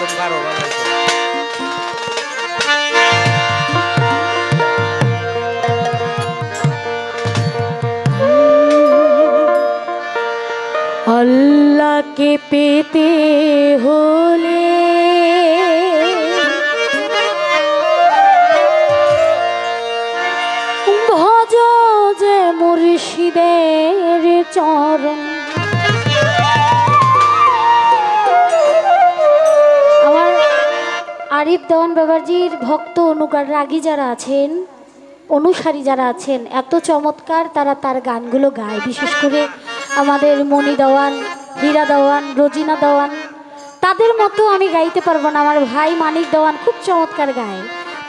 তোমরা আরও ভালো। আল্লাহকে পেতে হলে আরিফ দেওয়ান বাবাজির ভক্ত অনুকার রাগী যারা আছেন, অনুসারী যারা আছেন, এত চমৎকার তারা তার গানগুলো গায়। বিশেষ করে আমাদের মণি দেওয়ান, হীরা দেওয়ান, রোজিনা দেওয়ান, তাদের মতো আমি গাইতে পারব না। আমার ভাই মানিক দেওয়ান খুব চমৎকার গায়।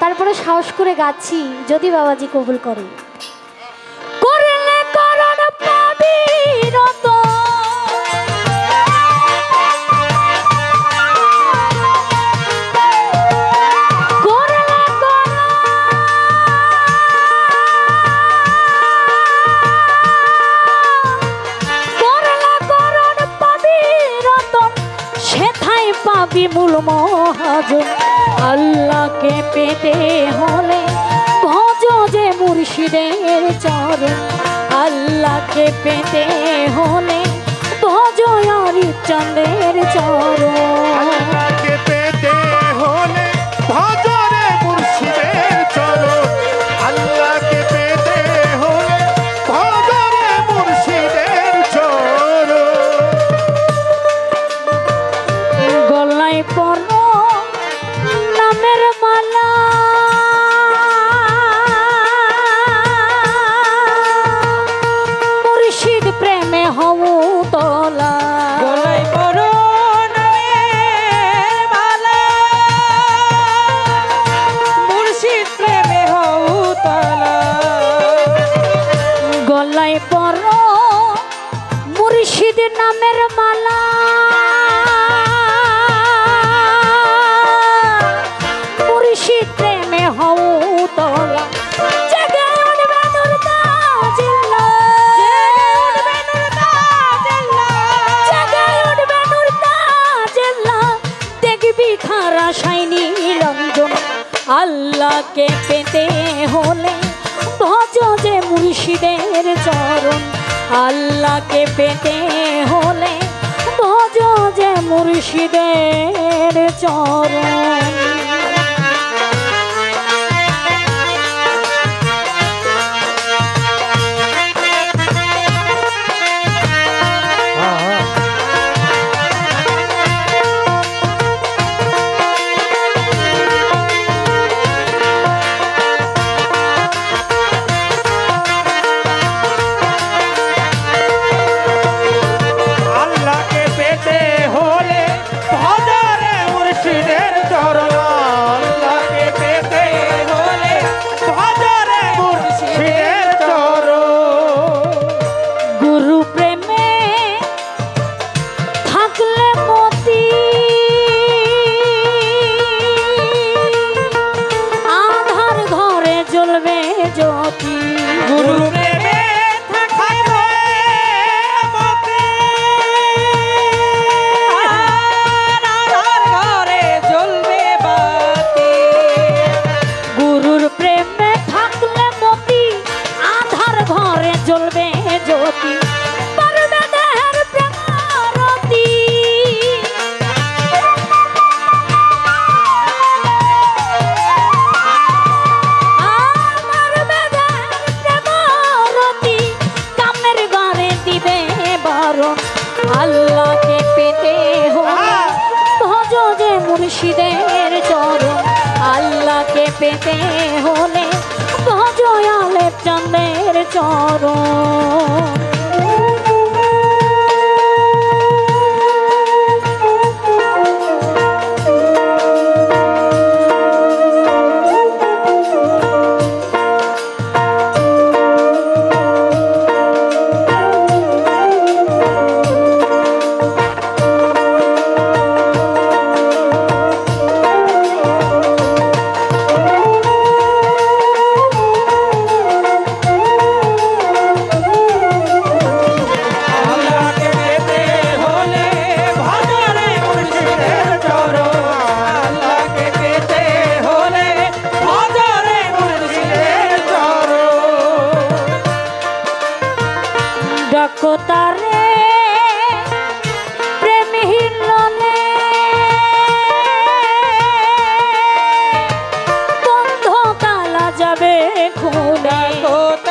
তারপরে সাহস করে গাচ্ছি, যদি বাবাজি কবুল করে। সেথায় পাবি মূল মহাজন, আল্লাহকে পেতে হলে ভজ যে মুর্শিদের চরণ। আল্লাহকে পেতে হলে ভজ হরিচন্দ্রের চরণ। পেতে হলে ভজরে আল্লাহকে পেতে হলে ভজ যে মুর্শিদের চরণ। আল্লাহকে পেতে হলে ভজ যে মুর্শিদের চরণ। মুর্শিদের চরণ আল্লাহকে পেতে হলে ভজয়ালের চন্দ্রের চরণ। যাবে খুনা কোথা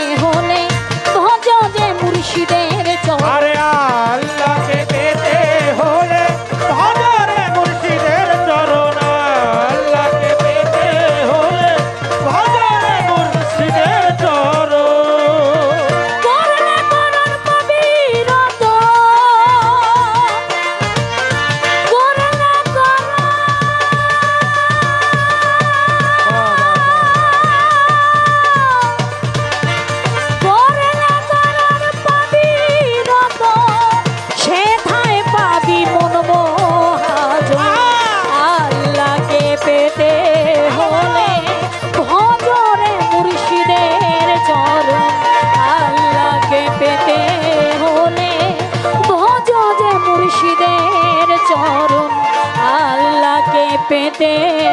মুর্শিদের